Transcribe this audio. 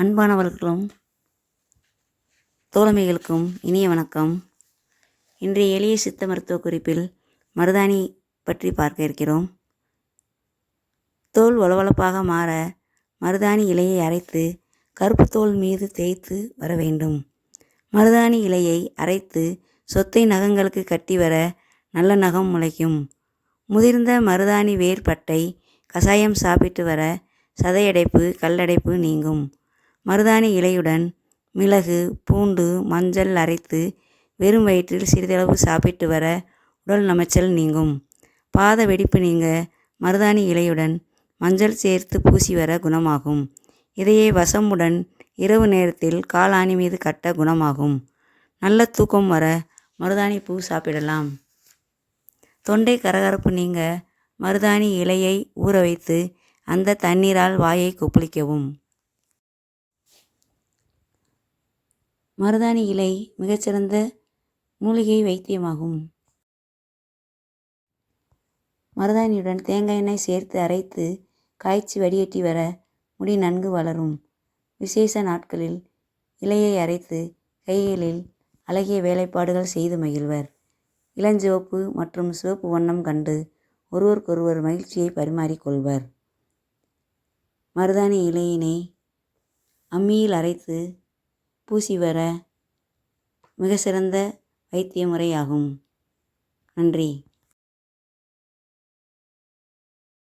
அன்பானவர்களுக்கும் தோழமைகளுக்கும் இனிய வணக்கம். இன்றைய எளிய சித்த மருத்துவ குறிப்பில் மருதாணி பற்றி பார்க்க இருக்கிறோம். தோல் வளவளப்பாக மாற மருதாணி இலையை அரைத்து கருப்பு தோல் மீது தேய்த்து வர வேண்டும். மருதாணி இலையை அரைத்து சொத்தை நகங்களுக்கு கட்டி வர நல்ல நகம் முளைக்கும். முதிர்ந்த மருதாணி வேர் பட்டை கசாயம் சாப்பிட்டு வர சதையடைப்பு கல்லடைப்பு நீங்கும். மருதாணி இலையுடன் மிளகு பூண்டு மஞ்சள் அரைத்து வெறும் வயிற்றில் சிறிதளவு சாப்பிட்டு வர உடல் நமைச்சல் நீங்கும். பாத வெடிப்பு நீங்க மருதாணி இலையுடன் மஞ்சள் சேர்த்து பூசி வர குணமாகும். இதையே வசமுடன் இரவு நேரத்தில் காலாணி மீது கட்ட குணமாகும். நல்ல தூக்கம் வர மருதாணி பூ சாப்பிடலாம். தொண்டை கரகரப்பு நீங்க மருதாணி இலையை ஊற வைத்து அந்த தண்ணீரால் வாயை கொப்பளிக்கவும். மருதாணி இலை மிகச்சிறந்த மூலிகை வைத்தியமாகும். மருதாணியுடன் தேங்காய் எண்ணெய் சேர்த்து அரைத்து காய்ச்சி வடிகட்டி வர முடி நன்கு வளரும். விசேஷ நாட்களில் இலையை அரைத்து கைகளில் அழகிய வேலைப்பாடுகள் செய்து மகிழ்வர். இளஞ்சிவப்பு மற்றும் சிவப்பு வண்ணம் கண்டு ஒருவருக்கொருவர் மகிழ்ச்சியை பரிமாறிக்கொள்வர் மருதாணி இலையினை அம்மியில் அரைத்து பூசி வர மிக சிறந்த வைத்திய முறையாகும் நன்றி.